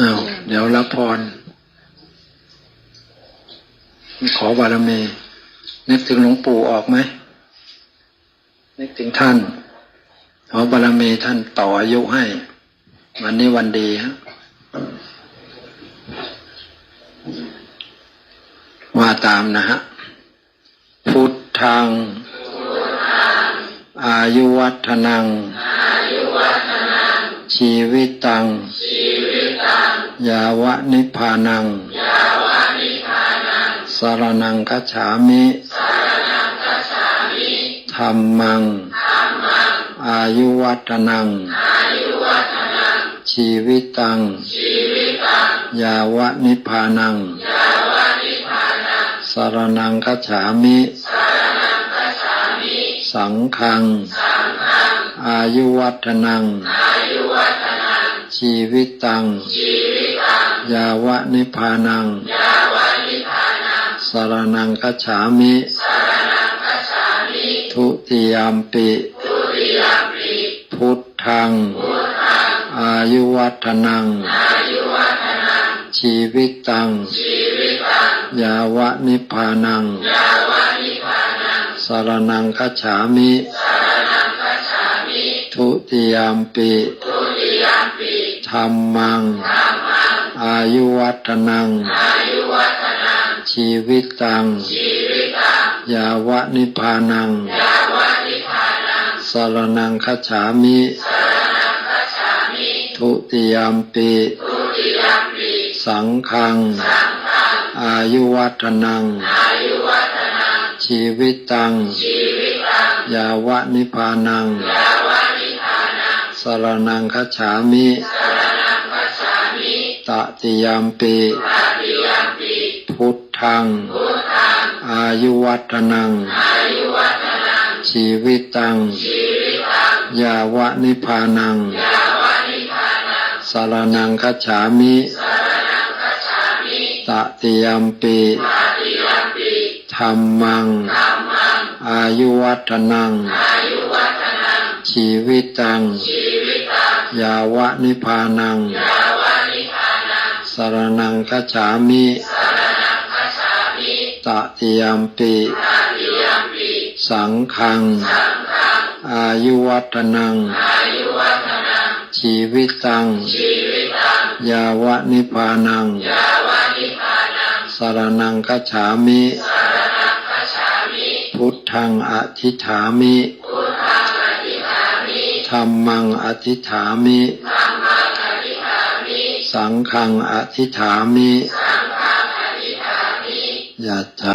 อ้าวเดี๋ยวรับพร ขอบารมี นึกถึงหลวงปู่ออกไหม นึกถึงท่าน ขอบารมีท่านต่ออายุให้ วันนี้วันดีฮะว่าตามนะฮะ พุทธัง อายุวัฒนัง ชีวิตตัง ยาวะนิพพานัง สารนังคัจฉามิธรรมัง อายุวัฒนัง ชีวิตตัง ยาวะนิพพานัง สารนังคัจฉามิ สังฆัง อายุวัฒนัง ชีวิตตัง ยาวะนิพพานัง สารนังคัจฉามิ ทุติยามปิ พุทธัง อายุวัฒนัง ชีวิตตัง ยาวะนิพพานัง สารนังคัจฉามิทุติยามปิ ธรรมัง อายุวัฒนัง ชีวิตตัง ยาวะนิพพานังสารนังคัจฉามิ ทุติยามปิสังฆัง อายุวัฒนัง ชีวิตตัง ยาวะนิพพานังสารนังคัจฉามิ ตติยามปิ พุทธัง อายุวัฒนัง ชีวิตตัง ยาวะนิพพานัง สารนังคัจฉามิตติยามปิธรรมัง อายุวัฒนัง ชีวิตตัง ยาวะนิพพานังสา รนังคัจฉามิตติยามปิ สังฆัง อายุวัฒนัง ชีวิตตัง ยาวะนิพพานัง สารนังคัจฉามิ พุทธังอธิฐามิธรรมังอธิฐามิ สังฆังอธิฐามิยะถา